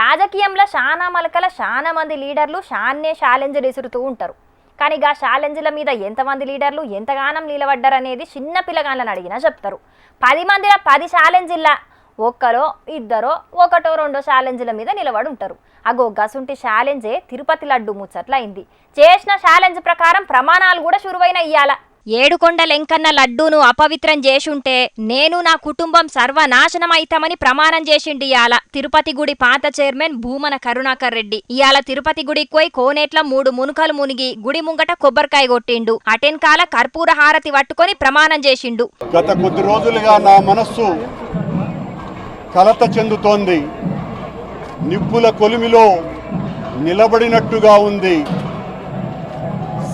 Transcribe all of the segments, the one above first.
రాజకీయంలో చాలా మలకల చాలా మంది లీడర్లు షాన్నే ఛాలెంజ్లు విసురుతూ ఉంటారు. కానీ ఆ ఛాలెంజ్ల మీద ఎంతమంది లీడర్లు ఎంతగానం నిలబడ్డారనేది చిన్న పిల్లగాళ్ళని అడిగినా చెప్తారు. పది మంది పది ఛాలెంజ్ల ఒక్కరో ఇద్దరో ఒకటో రెండో ఛాలెంజ్ల మీద నిలబడి ఉంటారు. అగో గసుంటి ఛాలెంజే తిరుపతి లడ్డు ముచ్చట్లయింది. చేసిన ఛాలెంజ్ ప్రకారం ప్రమాణాలు కూడా షురువైన ఇయ్యాల. ఏడుకొండ లెంకన్న లడ్డూను అపవిత్రం చేసుంటే నేను నా కుటుంబం సర్వనాశనమైతామని ప్రమాణం చేసిండి ఇయాల తిరుపతి గుడి పాత చైర్మన్ భూమన కరుణాకర్ రెడ్డి. ఇయాల తిరుపతి గుడికి పోయి కోనేట్ల మూడు మునుకలు మునిగి గుడి ముంగట కొబ్బరికాయ కొట్టిండు. అటెన్కాల కర్పూర హారతి పట్టుకొని ప్రమాణం చేసిండు గత కొద్ది రోజులుగా నా మనస్సు కలత చెందుతోంది. నిప్పుల కొలిమిలో నిలబడినట్టుగా ఉంది.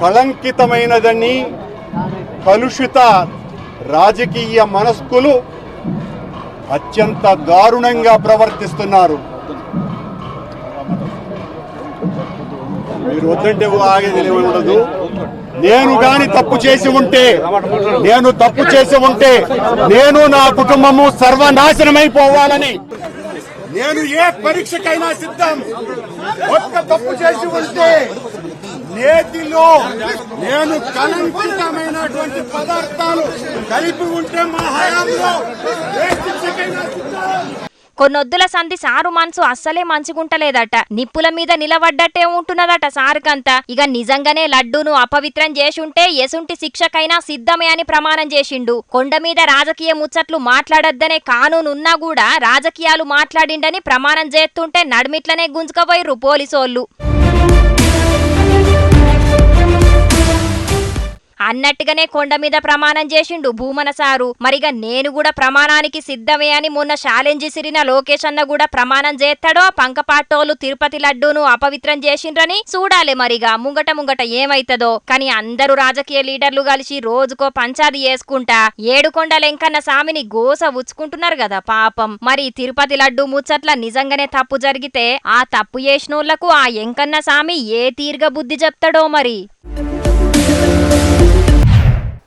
కళంకితమైనదని కలుషిత రాజకీయ మనస్కులు అత్యంత దారుణంగా ప్రవర్తిస్తున్నారు. మీరు వద్దంటే ఆగేది ఉండదు. నేను గాని తప్పు చేసి ఉంటే నేను తప్పు చేసి ఉంటే నేను నా కుటుంబము సర్వనాశనమైపోవాలని నేను ఏ పరీక్షకైనా సిద్ధం. ఒక్క తప్పు చేసి ఉంటే నేతిలో నేను కలంకితమైనటువంటి పదార్థాలు కలిపి ఉంటే మా హయాంలో కొన్నొద్దుల సంధి సారు మనసు అస్సలే మంచిగుంటలేదట నిప్పుల మీద నిలబడ్డట్టే ఉంటున్నదట సారుకంతా. ఇక నిజంగానే లడ్డూను అపవిత్రం చేసుంటే ఎసుంటి శిక్షకైనా సిద్ధమే అని ప్రమాణం చేసిండు కొండ మీద రాజకీయ ముచ్చట్లు మాట్లాడొద్దనే కానూను ఉన్నా కూడా రాజకీయాలు మాట్లాడిండని ప్రమాణం చేస్తుంటే నడిమిట్లనే గుంజుకపోయిర్రు పోలీసోళ్ళు. అన్నట్టుగానే కొండ మీద ప్రమాణం చేసిండు భూమన సారు. మరిగా నేను కూడా ప్రమాణానికి సిద్ధమే అని మొన్న ఛాలెంజ్ సిరిన లోకేష్ అన్న కూడా ప్రమాణం చేస్తాడో పంకపాటోలు తిరుపతి లడ్డూను అపవిత్రం చేసిండ్రని చూడాలి మరిగా. ముంగట ముంగట ఏమైతదో. కానీ అందరూ రాజకీయ లీడర్లు కలిసి రోజుకో పంచాది చేసుకుంటా. ఏడుకొండ లెంకన్న సామిని గోస ఉచ్చుకుంటున్నారు కదా పాపం. మరి తిరుపతి లడ్డు ముచ్చట్ల నిజంగానే తప్పు జరిగితే ఆ తప్పు చేసినోళ్ళకు ఆ ఎంకన్న సామి ఏ తీర్గ బుద్ధి చెప్తాడో మరి?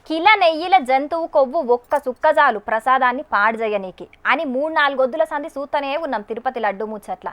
కిల నెయ్యిల జంతువు కొవ్వు ఒక్క సుక్కజాలు ప్రసాదాన్ని పాడు చేయనీకి అని మూడు నాలుగొద్దుల సంధి సూతనే ఉన్నాం తిరుపతి లడ్డు ముచ్చట్ల.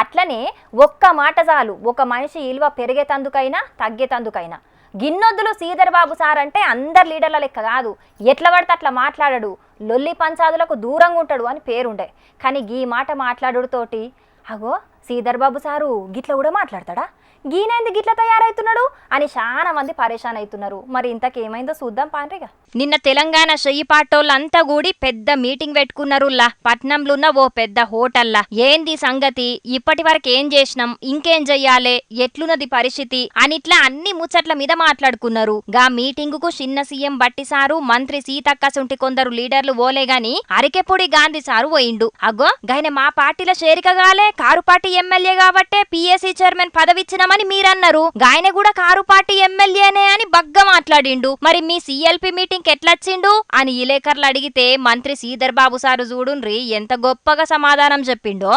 అట్లనే ఒక్క మాట చాలు ఒక మనిషి ఇలువ పెరిగేతందుకైనా తగ్గేతందుకైనా గిన్నొద్దులు శ్రీధర్ బాబు సార్ అంటే అందరు లీడర్ల లెక్క కాదు. ఎట్లా పడితే అట్లా మాట్లాడడు. లొల్లి పంచాదులకు దూరంగా ఉంటాడు అని పేరుండే. కానీ గీ మాట మాట్లాడుతోటి అగో శ్రీధర్ బాబు సారు గిట్ల కూడా మాట్లాడతాడా? గీనేందుకు గిట్ల తయారైతున్నాడు? అని చాలా మంది పరేషాన్ అవుతున్నారు మరి ఇంతకేమైందో చూద్దాం పాండ్రిగా. నిన్న తెలంగాణ చెయ్యి పాటోళ్ళంతా కూడి పెద్ద మీటింగ్ పెట్టుకున్నారుల్లా. పట్నంలున్న ఓ పెద్ద హోటల్లా. ఏంది సంగతి? ఇప్పటి వరకు ఏం చేసినాం? ఇంకేం చెయ్యాలే ఎట్లున్నది పరిస్థితి? అనిట్లా అన్ని ముచ్చట్ల మీద మాట్లాడుకున్నారు. గా మీటింగ్కు చిన్న సీఎం బట్టి సారు మంత్రి సీతక్క సుంటి కొందరు లీడర్లు ఓలే గాని అరికెపూడి గాంధీ సారు పోయిండు. అగో గైన మా పార్టీల చేరికగాలే కారు పార్టీ ఎమ్మెల్యే కాబట్టే పిఎస్సి చైర్మన్ పదవిచ్చిన చేస్తామని మీరన్నారు. గాయన కూడా కారు పార్టీ ఎమ్మెల్యేనే అని బగ్గ మాట్లాడిండు. మరి మీ సిఎల్పి మీటింగ్ ఎట్లొచ్చిండు అని ఇలేకర్లు అడిగితే మంత్రి శ్రీధర్ బాబు సారు చూడుండ్రి ఎంత గొప్పగా సమాధానం చెప్పిండో.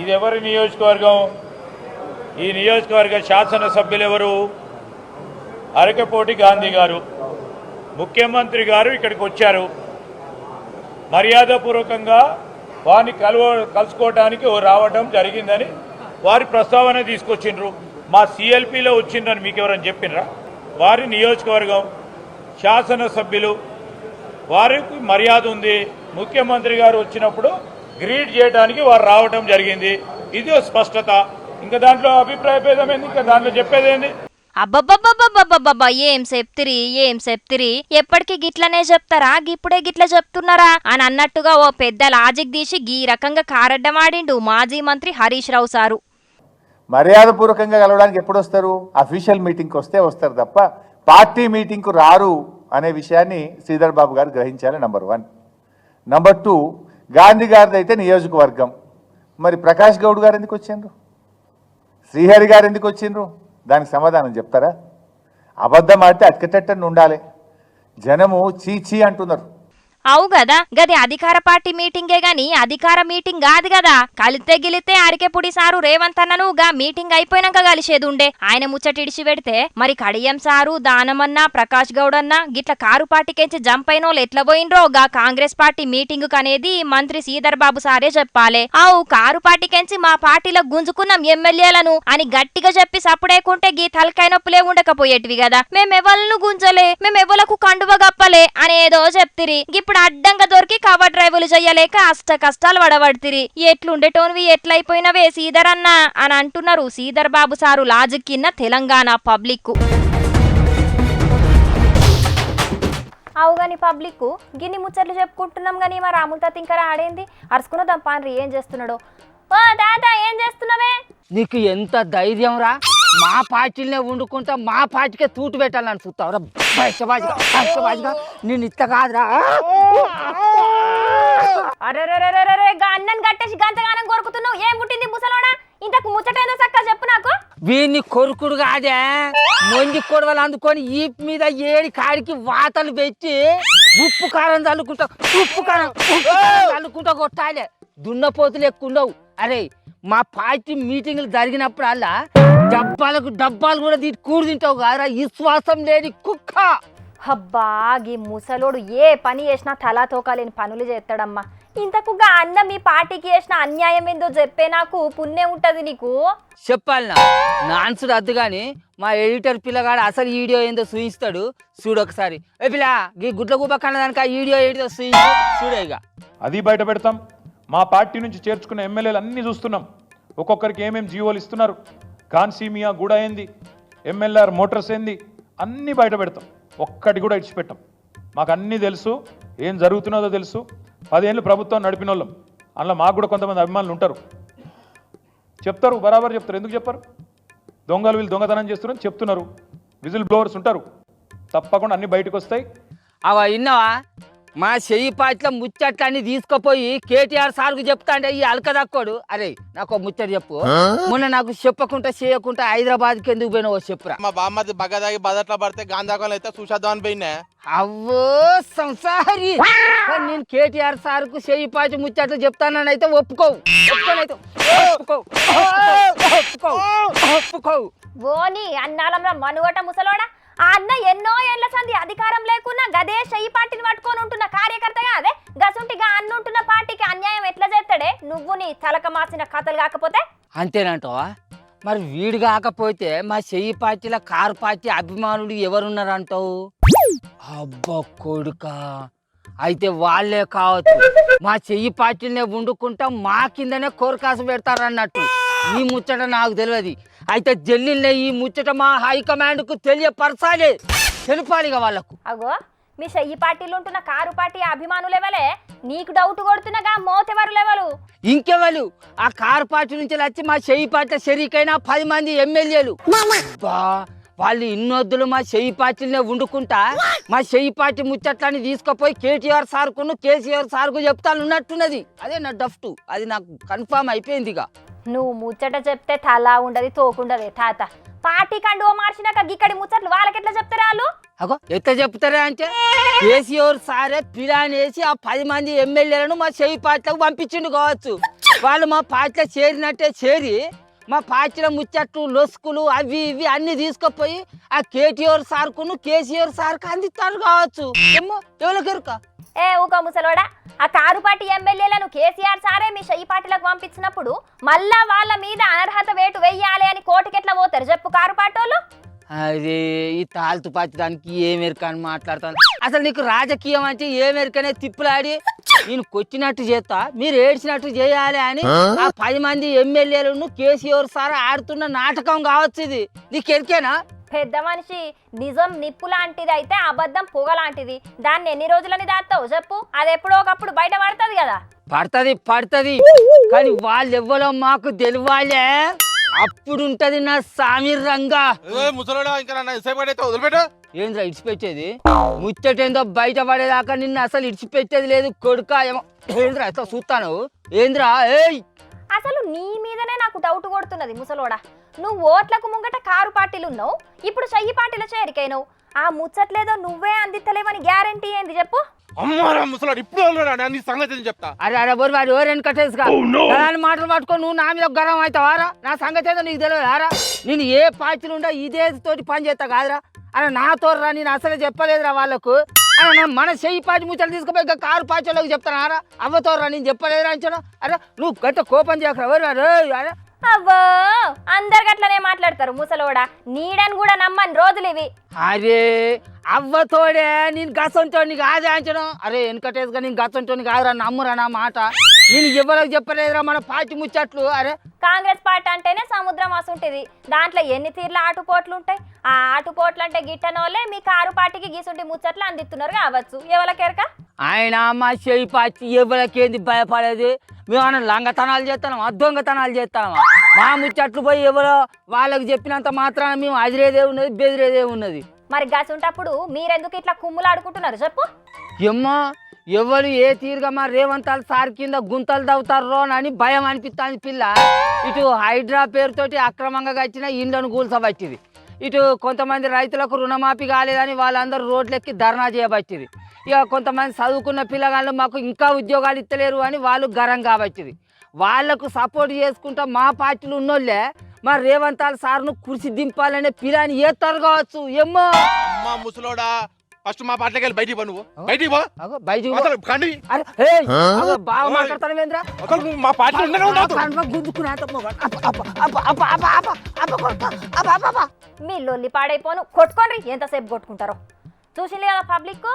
ఇది ఎవరి నియోజకవర్గం? ఈ నియోజకవర్గ శాసనసభ్యులు ఎవరు అరకపోటి గాంధీ గారు. ముఖ్యమంత్రి గారు ఇక్కడికి వచ్చారు. మర్యాదపూర్వకంగా వారిని కలువ కలుసుకోవడానికి రావడం జరిగిందని వారి ప్రస్తావన తీసుకొచ్చిండ్రు. మా సిఎల్పిలో వచ్చిండ్రని మీకు ఎవరైనా చెప్పినరా? వారి నియోజకవర్గం శాసనసభ్యులు వారికి మర్యాద ఉంది. ముఖ్యమంత్రి గారు వచ్చినప్పుడు గ్రీట్ చేయడానికి వారు రావడం జరిగింది. ఇది స్పష్టత. ఇంకా దాంట్లో అభిప్రాయ భేదం ఏంది? ఇంకా దాంట్లో చెప్పేది ఏంది? అబ్బబ్బబ్బబ్బబ్బబ్బబ్బా ఏం చెప్తిరి ఏం చెప్తిరి? ఎప్పటికీ గిట్లనే చెప్తారా? గిప్పుడే గిట్ల చెప్తున్నారా? అని అన్నట్టుగా ఓ పెద్ద లాజిక్ తీసి గీ రకంగా కారడ్డమాడిండు మాజీ మంత్రి హరీష్ రావు సారు. మర్యాదపూర్వకంగా కలవడానికి ఎప్పుడు వస్తారు అఫీషియల్ మీటింగ్కి వస్తే వస్తారు తప్ప పార్టీ మీటింగ్కు రారు అనే విషయాన్ని శ్రీధర్ బాబు గారు గ్రహించాలి number one number two Gandhi గారిది అయితే నియోజకవర్గం. మరి ప్రకాష్ గౌడ్ గారు ఎందుకు వచ్చిండ్రు? శ్రీహరి గారు ఎందుకు వచ్చిండ్రు? దానికి సమాధానం చెప్తారా? అబద్ధం ఆడితే అట్కటట్టని ఉండాలి. జనము చీ అంటున్నారు. అవు గదా గది అధికార పార్టీ మీటింగే గాని అధికార మీటింగ్ కాదు కదా కలితే గిలితే అరికెపుడి సారు రేవంత్ అన్నను గా మీటింగ్ అయిపోయినాక కలిసేది ఉండే ఆయన ముచ్చటిడిచి పెడితే మరి కడియం సారు దానమన్న ప్రకాష్ గౌడ్ అన్న గిట్ల కారు పార్టీకెంచి జంప్ అయిన వాళ్ళు ఎట్లా పోయినరో గా కాంగ్రెస్ పార్టీ మీటింగ్ కనేది మంత్రి శ్రీధర్ బాబు సారే చెప్పాలే. అవు కారు పార్టీకెంచి మా పార్టీలో గుంజుకున్నాం ఎమ్మెల్యేలను అని గట్టిగా చెప్పి సప్పుడేకుంటే గీ తలకాయ నొప్పులే ఉండకపోయేటివి కదా మేమెవలను గుంజలే మేమెవలకు కండువ గప్పలే అనేదో చెప్తిరి. ఇప్పుడు అడ్డంగా దొరికి కవర్ డ్రైవులు చెయ్యలేక అష్ట కష్టాలు పడబడితిరి ఎట్లుండేటోనివి ఎట్లయిపోయినవే సీదర్ అన్న అని అంటున్నారు సీదర్ బాబు సారు లాజిక్కిన్న తెలంగాణ పబ్లిక్ అవు గాని పబ్లిక్ గిన్ని ముచ్చట్లు చెప్పుకుంటున్నాం గాని మా రాములతో ఇంకా ఆడేంది అరుచుకున్నదాం పాన్రి ఏం చేస్తున్నాడో? ఓ తాత ఏం చేస్తున్నావే? నీకు ఎంత ధైర్యం రా? మా పార్టీలనే వండుకుంటా మా పార్టీకే తూటు పెట్టాలని చూస్తావురా. నేను ఇత్త కాదురా. అరే గా అన్నని కట్టేసి గంతగానం కొరుకుతున్నావు. ఏం పుట్టింది ముసలోడా? ఇంతకు ముచ్చటేందో చక్క చెప్పు నాకు. వీడిని కొరుకుడు కాదే. మొండి కొడవలు అందుకొని ఈ మీద ఏడి కాడికి వాతలు పెట్టి ఉప్పు కారం చల్లుకుంటా ఉప్పు కారం ఉప్పు కారం చల్లుకుంటా కొట్టాలి. దున్నపోతులు ఎక్కువ ఉండవు. అరే మా పార్టీ మీటింగ్లు జరిగినప్పుడల్లా డబ్బాలకు డబ్బాలు కూడా తీసి కూడి తింటావు కాదురా. విశ్వాసం లేని కుక్క. అబ్బా గీ ముసలోడు ఏ పని చేసినా తలా తోకాలేని పనులు చేస్తాడమ్మా. ఇంతకు అన్న మీ పార్టీకి చేసిన అన్యాయం ఏందో చెప్పే నాకు పుణ్యం ఉంటది నీకు? చెప్పాలనా నాన్సుడు అద్దు కానీ మా ఎడిటర్ పిల్లగాడు అసలు వీడియో ఏందో చూయిస్తాడు. చూడు ఒకసారి. ఏ పిల్ల ఈ గుడ్ల గుబ్బ కన్నదానికి ఆ వీడియో ఏంటో చూయించు. చూడే ఇక. అది బయట పెడతాం. మా పార్టీ నుంచి చేర్చుకున్న ఎమ్మెల్యేలు అన్నీ చూస్తున్నాం. ఒక్కొక్కరికి ఏమేం జీవోలు ఇస్తున్నారు? కాన్సీమియా కూడా ఏంది? ఎమ్మెల్ఆర్ మోటార్స్ ఏంది? అన్నీ బయట పెడతాం. ఒక్కటి కూడా ఇడిచిపెట్టాం. మాకు అన్నీ తెలుసు ఏం జరుగుతున్నదో తెలుసు. పదేళ్ళు ప్రభుత్వం నడిపిన వాళ్ళం అందులో మాకు కూడా కొంతమంది అభిమానులు ఉంటారు. చెప్తారు బరాబర్ చెప్తారు. ఎందుకు చెప్పారు? దొంగలు వీళ్ళు దొంగతనం చేస్తున్నారని చెప్తున్నారు. విజిల్ బ్లోవర్స్ ఉంటారు. తప్పకుండా అన్నీ బయటకు వస్తాయి అవ విన్నావా? మా చెయ్యి పాటల ముచ్చట్లన్నీ తీసుకుపోయి కేటీఆర్ సార్కు చెప్తా అంటే ఈ అలకదక్కోడు అరే నాకు ఒక ముచ్చట చెప్పు మొన్న నాకు చెప్పకుండా చేయకుండా హైదరాబాద్కి ఎందుకు పోయినావో చెప్పురా మా బామ్మది బగదాగి బదట్ల పడితే గాంధాకోలు అయితే చూసేద్దాం అని పోయినా అవ్వో సంసారి నేను కేటీఆర్ సార్కు చెయ్యి పాటి ముచ్చట్లు చెప్తానని అయితే ఒప్పుకోవు ఒప్పుకోనైతే ఒప్పుకోవు ఒప్పుకోవు ఒప్పుకోవు ఓని అన్నాలంలో మనుగట ముసలోడా ఆ అన్న ఎన్నో ఏళ్ళ సంది అధికారం లేకున్నా గదే చెయ్యి పార్టీని పట్టుకొని ఉంటున్న కార్యకర్తగా అదే? గసుంటిగా అన్నుంటున్న పార్టీకి అన్యాయం ఎట్లా చేస్తాడే? నువ్వు నీ తలక మార్చిన కథలు కాకపోతే? అంతేనంటావా? మరి వీడు కాకపోతే మా చెయ్యి పార్టీల కారు పార్టీ అభిమానులు ఎవరున్నారంటావు? అబ్బా కొడుక! అయితే వాళ్ళే కావచ్చు. మా చెయ్యి పార్టీలనే వండుకుంటా మా కిందనే కోరికాసు పెడతారన్నట్టు. ఈ ముచ్చట నాకు తెలియదు అయితే జల్లిలే ఈ ముచ్చట మా హైకమాండ్కు తెలియపరచాలి. తెలిపాలిగా వాళ్ళకు. అగో మీ చెయ్యి పార్టీలు ఉంటున్న కారు పార్టీ అభిమానులెవలే నీకు డౌట్ కొడుతున్నగా మోతెవరు లెవలు. ఇంకెవరు ఆ కారు పార్టీ నుంచి వచ్చి మా చెయ్యి పార్టీ షరీకైనా పది మంది ఎమ్మెల్యేలు. బా వాళ్ళు ఇన్నొద్దులు మా చెయ్యి పార్టీలనే వండుకుంటా మా చెయ్యి పార్టీ ముచ్చట్లని తీసుకుపోయి కేటీఆర్ సార్కును కేసీఆర్ సార్కు చెప్తాను ఉన్నట్టున్నది అదే నా డఫ్టు. అది నాకు కన్ఫామ్ అయిపోయింది ఇక నువ్వు ముచ్చట చెప్తే తలా ఉండదు తోకుండదు తాత పార్టీ కండు మార్చినాక గిక్కడి ముచ్చట్లు వాళ్ళకెట్లా చెప్తారా వాళ్ళు? అగో ఎట్ట చెప్తారా అంటే కేసీఆర్ సారే పిలాన్ వేసి ఆ పది మంది ఎమ్మెల్యేలను మా చెవి పార్టీలకు పంపించిండు కావచ్చు. వాళ్ళు మా పార్టీలో చేరినట్టే చేరి మా పార్టీల ముచ్చట్లు లొసుకులు అవి ఇవి అన్ని తీసుకుపోయి ఆ కేటీఆర్ సార్కును కేసీఆర్ సార్కు అందిస్తారు కావచ్చు. ఏమో ఎవరికెరుక ఏ ఊక ముసలోడా. ఆ కారు పార్టీ ఎమ్మెల్యేలను కేసీఆర్ సారే మీ పార్టీలకు పంపించినప్పుడు మళ్ళా వాళ్ళ మీద అనర్హత వేటు వెయ్యాలి అని కోటికెట్లా పోతారు. చెప్పు కారు పార్టీ అరే ఈ తాల్తు పాచి దానికి ఏమెరక అని మాట్లాడతాను. అసలు నీకు రాజకీయం అంటే ఏమెరకనే తిప్పులాడి నేను కొట్టినట్టు చేస్తా మీరు ఏడ్చినట్టు చేయాలి అని ఆ? పది మంది ఎమ్మెల్యేలను కేసీఆర్ సార్ ఆడుతున్న నాటకం కావచ్చు ఇది. నీకు ఎరికేనా పెద్ద మనిషి నిజం నిప్పు లాంటిది అయితే అబద్ధం పొగ లాంటిది. దాన్ని ఎన్ని రోజులని దాస్తావు చెప్పు? అది ఎప్పుడో ఒకప్పుడు బయట పడుతుంది కదా. పడుతుంది పడుతుంది. కానీ వాళ్ళు ఎవ్వరో మాకు తెలియాలే అప్పుడు ఉంటది నా సామీర్ రంగా. ఏంద్రా ఇడిచిపెట్టేది? ముచ్చటేందో బయట పడేదాకా నిన్ను అసలు ఇడిచిపెట్టేది లేదు కొడుక ఏమో. ఏంద్రా ఎట్లా చూస్తాను ఏంద్రా ఏయ్! అసలు నీ మీదనే నాకు డౌట్ కొడుతున్నది ముసలోడా. నువ్వు ఓట్లకు ముంగట కారు పార్టీలు ఉన్నావు ఇప్పుడు చెయ్యి పార్టీల చేరికైనావు. ఆ ముచ్చట్లేదో నువ్వే అందిత్తలేవని గ్యారంటీ ఏంది చెప్పు. అమ్మారా ముసలాడు ఇప్పుడు ఉన్నాడు నీ సంగతి నేను చెప్తా. అరే అరే బోరు వాడు ఎవరు వెనకటేసుగా అలాంటి మాటలు పట్టుకొని నువ్వు నా మీద గర్వం అవుతావారా నా సంగతి ఏదో నీకు తెలియదు ఆరా నేను ఏ పార్టీలు ఉండా ఇదే తోటి పని చేస్తా కాదురా. అరే నా తోరరా నేను అసలు చెప్పలేదురా వాళ్ళకు. అరే నా మన చెయ్యి పార్టీ ముచ్చలు తీసుకుపోయి ఇంకా కారు పార్టీలోకి చెప్తానారా అవ్వతోరరా నేను చెప్పలేదురా అంచనా అరే నువ్వు గట్ట కోపం చేయకరా ఎవరు అరే అవ్వో అందరు గట్లనే మాట్లాడతారు ముసలోడా. నీడని కూడా నమ్మని రోజులు ఇవి. అరే అవ్వతోడే నేను గసంటోని కాదే అంచడం అరే వెనకటేసుగా నేను గసంటోని కాదురా నమ్మురా నా మాట. నేను ఎవరికి చెప్పలేదురా మన పార్టీ ముచ్చట్లు అరే. కాంగ్రెస్ పార్టీ అంటేనే సముద్రం అసుంటిది దాంట్లో ఎన్ని తీర్ల ఆటుపోట్లు ఉంటాయి? ఆ ఆటుపోట్లు అంటే గిట్టనోళ్ళే మీ కారు పార్టీకి గీసుంటి ముచ్చట్లు అందిస్తున్నారు కావచ్చు. ఎవరికెరక ఆయన మా చేయి పాచి ఎవరికేంది భయపడేది? మేము లంగతనాలు చేస్తామా దొంగతనాలు చేస్తామా మా ముచ్చట్లు పోయి ఎవరో వాళ్ళకి చెప్పినంత మాత్రాన మేము అదిరేదే ఉన్నది బెదిరేదే ఉన్నది మరి గసుంటప్పుడు మీరెందుకు ఇట్లా కుమ్ములాడుకుంటున్నారు చెప్పు. ఎమ్మో ఎవరు ఏ తీరుగా మా రేవంతాలు సార్ కింద గుంతలు తవ్వుతారో అని భయం అనిపిస్తుంది పిల్ల. ఇటు హైడ్రా పేరుతోటి అక్రమంగా వచ్చిన ఇండ్లను కూల్చబట్టింది. ఇటు కొంతమంది రైతులకు రుణమాఫీ కాలేదని వాళ్ళందరూ రోడ్లెక్కి ధర్నా చేయబట్టింది ఇక కొంతమంది చదువుకున్న పిల్లగాళ్ళు మాకు ఇంకా ఉద్యోగాలు ఇస్తలేరు అని వాళ్ళు గరం కాబట్టింది వాళ్ళకు సపోర్ట్ చేసుకుంటా మా పార్టీలు ఉన్నోళ్ళే మా రేవంతాల సార్ను కుర్చీ దింపాలనే పిల్లని ఏ కావచ్చు. ఏమో ముసలోడా ఫస్ట్ మా పాటలకి వెళ్ళి బయటికి పో నువ్వు బయటికి పో అగో బయటికి పో. అసలు కండి అరే అగో బాగా మాట్లాడతాను అసలు నువ్వు మా పార్టీలో ఉండనే ఉండదు మీ లొల్లి పాడైపోను కొట్టుకోండి ఎంతసేపు కొట్టుకుంటారో చూసింది కదా పబ్లిక్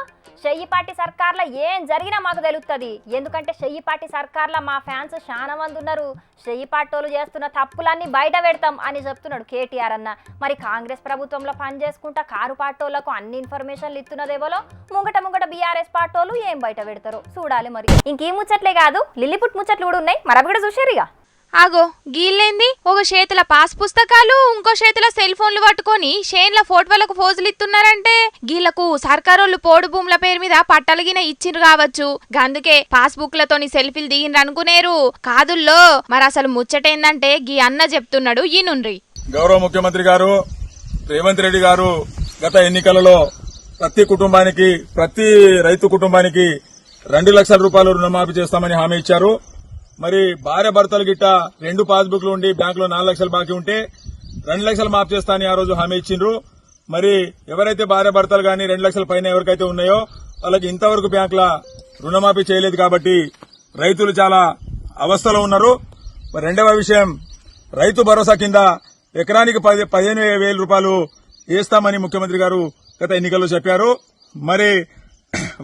చెయ్యి పార్టీ సర్కార్లో ఏం జరిగినా మాకు తెలుస్తుంది ఎందుకంటే చెయ్యి పార్టీ సర్కార్లో మా ఫ్యాన్స్ చాలా మంది ఉన్నారు. షయ్యి పార్టీలు చేస్తున్న తప్పులన్నీ బయట పెడతాం అని చెప్తున్నాడు కేటీఆర్ అన్న. మరి కాంగ్రెస్ ప్రభుత్వంలో పని చేసుకుంటా కారు పార్టీలకు అన్ని ఇన్ఫర్మేషన్లు ఇస్తున్నదేవోలో ముంగట ముంగట బీఆర్ఎస్ పార్టీలు ఏం బయట పెడతారో? చూడాలి మరి. ఇంకేం ముచ్చట్లే కాదు? లిల్లిపుట్ ముచ్చట్లు కూడా ఉన్నాయి. మరి కూడా చూసారు ఇక. ఆగో గీళ్ళేంది ఒక చేతుల పాస్ పుస్తకాలు ఇంకో చేతుల సెల్ ఫోన్లు పట్టుకొని షేన్ల ఫోటోలకు ఫోజులు ఇస్తున్నారంటే గీళ్ళకు సర్కారోళ్ళు పోడు భూముల పేరు మీద పట్టలగిన ఇచ్చిండ్రు కావచ్చు. గందుకే పాస్బుక్ లతోని సెల్ఫీలు దిగిండ్రు అనుకునేరు. కాదుల్లో మరి అసలు ముచ్చటేందంటే గీ అన్న చెప్తున్నాడు ఈనుండ్రి గౌరవ ముఖ్యమంత్రి గారు రేవంత్ రెడ్డి గారు గత ఎన్నికలలో ప్రతి కుటుంబానికి ప్రతి రైతు కుటుంబానికి రెండు లక్షల రూపాయలు రుణమాఫీ చేస్తామని హామీ ఇచ్చారు. మరి భార్య భర్తలు గిట్ట రెండు పాస్బుక్లు ఉండి బ్యాంకులో నాలుగు లక్షలు బాకీ ఉంటే రెండు లక్షలు మాఫ్ చేస్తా అని ఆ రోజు హామీ ఇచ్చిండ్రు. మరి ఎవరైతే భార్య భర్తలు గాని రెండు లక్షల పైన ఎవరికైతే ఉన్నాయో వాళ్ళకి ఇంతవరకు బ్యాంకుల రుణమాఫీ చేయలేదు కాబట్టి రైతులు చాలా అవస్థలో ఉన్నారు. మరి రెండవ విషయం రైతు భరోసా కింద ఎకరానికి పది పదిహేను వేల రూపాయలు వేస్తామని ముఖ్యమంత్రి గారు గత ఎన్నికల్లో చెప్పారు. మరి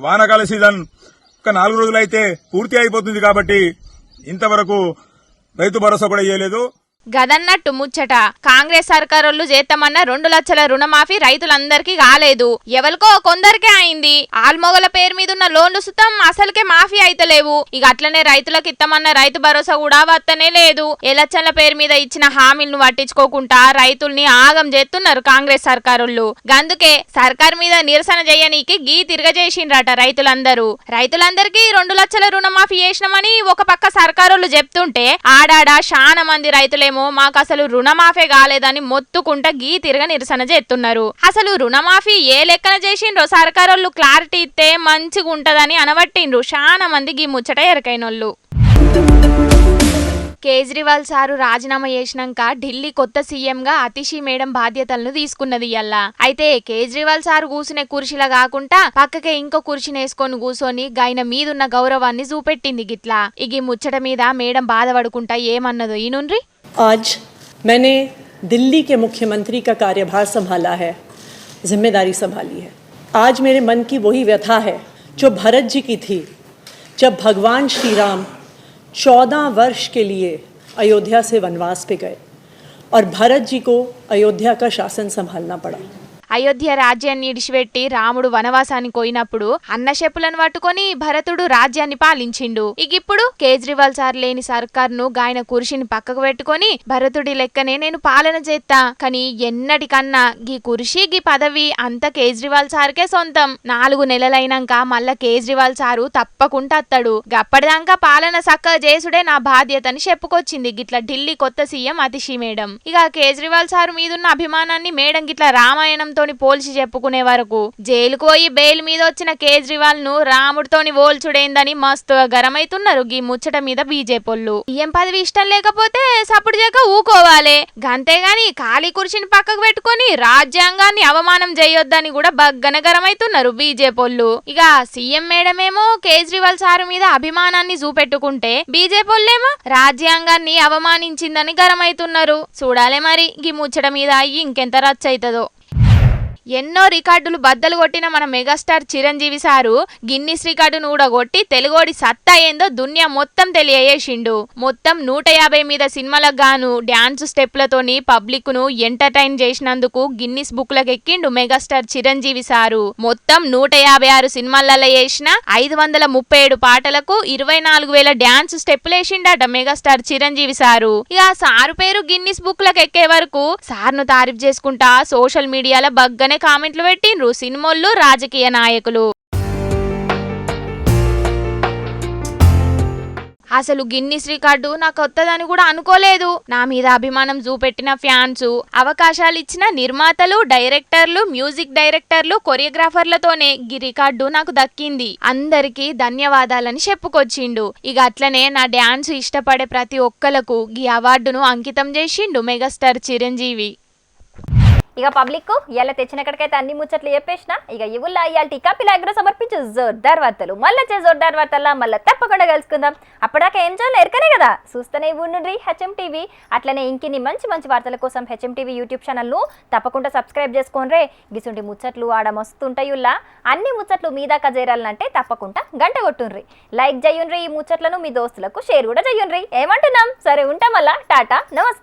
వానాకాల సీజన్ ఒక నాలుగు రోజులైతే పూర్తి అయిపోతుంది కాబట్టి ఇంతవరకు రైతు భరోసా కూడా ఇవ్వలేదు గదన్నట్టు ముచ్చట. కాంగ్రెస్ సర్కారోళ్ళు చేస్తామన్న రెండు లక్షల రుణమాఫీ రైతులందరికీ కాలేదు. ఎవరికో కొందరికే అయింది. ఆల్మొగల పేరు మీద ఉన్న లోన్లు సుతం అసలుకే మాఫీ అయితలేవు. ఇక అట్లనే రైతులకు ఇస్తామన్న రైతు భరోసా కూడా వత్తనే లేదు. ఎలక్షన్ల పేరు మీద ఇచ్చిన హామీలను పట్టించుకోకుండా రైతుల్ని ఆగం చేస్తున్నారు కాంగ్రెస్ సర్కారోళ్ళు. గందుకే సర్కార్ మీద నిరసన చేయనీకి గీ తిరగజేసిండ్రట రైతులందరూ. రైతులందరికీ రెండు లక్షల రుణమాఫీ చేసినామని ఒక పక్క సర్కారోళ్ళు చెప్తుంటే ఆడాడా చాలా మంది ఏమో మాకు అసలు రుణమాఫీ కాలేదని మొత్తుకుంటా గీ తిరగ నిరసన చేస్తున్నారు. అసలు రుణమాఫీ ఏ లెక్కన చేసిండ్రో సర్కారోళ్ళు క్లారిటీ ఇస్తే మంచిగా ఉంటదని అనబట్టిండ్రు చాలా మంది గీ ముచ్చట ఎరకైనోళ్ళు. కేజ్రీవాల్ సారు రాజీనామా చేసినాక ఢిల్లీ కొత్త సీఎంగా అతిషి మేడం బాధ్యతలను తీసుకున్నది ఇయ్యాల. అయితే కేజ్రీవాల్ సారు కూసునే కుర్చీలా కాకుండా పక్కకే ఇంకో కుర్చీని వేసుకొని కూసోని గాయన మీదున్న గౌరవాన్ని చూపెట్టింది గిట్లా. ఇగి ముచ్చట మీద మేడం బాధపడుకుంటా ఏమన్నదో ఈనుండ్రి आज मैंने दिल्ली के मुख्यमंत्री का कार्यभार संभाला है, ज़िम्मेदारी संभाली है। आज मेरे मन की वही व्यथा है जो भरत जी की थी, जब भगवान श्री राम चौदह वर्ष के लिए अयोध्या से वनवास पे गए और भरत जी को अयोध्या का शासन संभालना पड़ा। అయోధ్య రాజ్యాన్ని ఇడిచిపెట్టి రాముడు వనవాసానికి పోయినప్పుడు అన్న చెప్పులను పట్టుకొని భరతుడు రాజ్యాన్ని పాలించిండు. ఇక ఇప్పుడు కేజ్రీవాల్ సార్ లేని సర్కార్ను గాయన కుర్షిని పక్కకు పెట్టుకొని భరతుడి లెక్కనే నేను పాలన చేస్తా కానీ ఎన్నటికన్నా గీ కురిషి గీ పదవి అంత కేజ్రీవాల్ సార్కే సొంతం. నాలుగు నెలలైనాక మళ్ళా కేజ్రీవాల్ సారు తప్పకుండా అత్తాడు. గప్పటిదాకా పాలన సక్కగా చేసుడే నా బాధ్యత అని చెప్పుకొచ్చింది గిట్ల ఢిల్లీ కొత్త సీఎం అతిషి మేడం. ఇక కేజ్రీవాల్ సార్ మీదున్న అభిమానాన్ని మేడం గిట్ల రాముడితోని పోల్చి చెప్పుకునే వరకు జైలుకు పోయి బెయిల్ మీద వచ్చిన కేజ్రీవాల్ను రాముడితోని ఓల్చుడేందని మస్తుగా గరమైతున్నారు గీ ముచ్చట మీద బీజేపీలు సీఎం పదవి ఇష్టం లేకపోతే సప్పుడు చేయక ఊకోవాలి. గంతేగాని ఖాళీ కుర్చీని పక్కకు పెట్టుకొని రాజ్యాంగాన్ని అవమానం చేయొద్దని కూడా బగ్గన గరమైతున్నారు బీజేపీలు ఇక సీఎం మేడమేమో కేజ్రీవాల్ సారు మీద అభిమానాన్ని చూపెట్టుకుంటే బీజేపీలేమో రాజ్యాంగాన్ని అవమానించిందని గరమైతున్నారు. చూడాలే మరి గీ ముచ్చట మీద అయ్యి ఇంకెంత రచ్చ అవుతుందో ఎన్నో రికార్డులు బద్దలు కొట్టిన మన మెగాస్టార్ చిరంజీవి సారు గిన్నిస్ రికార్డును కూడా కొట్టి తెలుగోడి సత్తా ఏందో దునియా మొత్తం తెలియజేసిండు మొత్తం నూట యాభై మీద సినిమాలకు గాను డ్యాన్స్ స్టెప్లతోని పబ్లిక్ను ఎంటర్టైన్ చేసినందుకు గిన్నిస్ బుక్లకు ఎక్కిండు మెగాస్టార్ చిరంజీవి సారు. మొత్తం నూట యాభై ఆరు సినిమాలలో వేసిన ఐదు వందల ముప్పై ఏడు పాటలకు ఇరవై నాలుగు వేల డ్యాన్స్ స్టెప్పులు వేసిండట మెగాస్టార్ చిరంజీవి సారు. ఇక సారు పేరు గిన్నిస్ బుక్లకు ఎక్కే వరకు సార్ను తారీఫ్ చేసుకుంటా సోషల్ మీడియాలో బగ్గనే కామెంట్లు పెట్టిండ్రు సినిమాల్లో రాజకీయ నాయకులు. అసలు గిన్నిస్ రికార్డు నాకు కొత్తదని కూడా అనుకోలేదు. నా మీద అభిమానం చూపెట్టిన ఫ్యాన్స్ అవకాశాలు ఇచ్చిన నిర్మాతలు డైరెక్టర్లు మ్యూజిక్ డైరెక్టర్లు కొరియోగ్రాఫర్లతోనే ఈ రికార్డు నాకు దక్కింది. అందరికీ ధన్యవాదాలని చెప్పుకొచ్చిండు. ఇక అట్లనే నా డ్యాన్స్ ఇష్టపడే ప్రతి ఒక్కలకు ఈ అవార్డును అంకితం చేసిండు మెగాస్టార్ చిరంజీవి. ఇక పబ్లిక్ ఇలా తెచ్చినక్కడికైతే అన్ని ముచ్చట్లు చెప్పేసిన ఇక ఇవుల్లా ఇవాళ కపిల్ అగ్ర సమర్పించు జోర్దార్ వార్తలు. మళ్ళీ వచ్చే జోర్దార్ వార్తల్లో మళ్ళీ తప్పకుండా కలుసుకుందాం. అప్పటిదాకా ఏం చేయాలి ఎరకనే కదా? చూస్తూనే ఉండుండ్రి హెచ్ఎం టీవీ అట్లనే ఇంకిన్ని మంచి మంచి వార్తల కోసం హెచ్ఎం టీవీ యూట్యూబ్ ఛానల్ను తప్పకుండా సబ్స్క్రైబ్ చేసుకోండి గిసుంటి ముచ్చట్లు ఆడ మస్తుంటాయుల్లా. అన్ని ముచ్చట్లు మీ దాకా చేరాలంటే తప్పకుండా గంట కొట్టుండ్రి. లైక్ చేయుండ్రి ఈ ముచ్చట్లను మీ దోస్తులకు షేర్ కూడా చేయుండ్రి. ఏమంటున్నాం? సరే ఉంటాం మళ్ళా. టాటా. నమస్తే.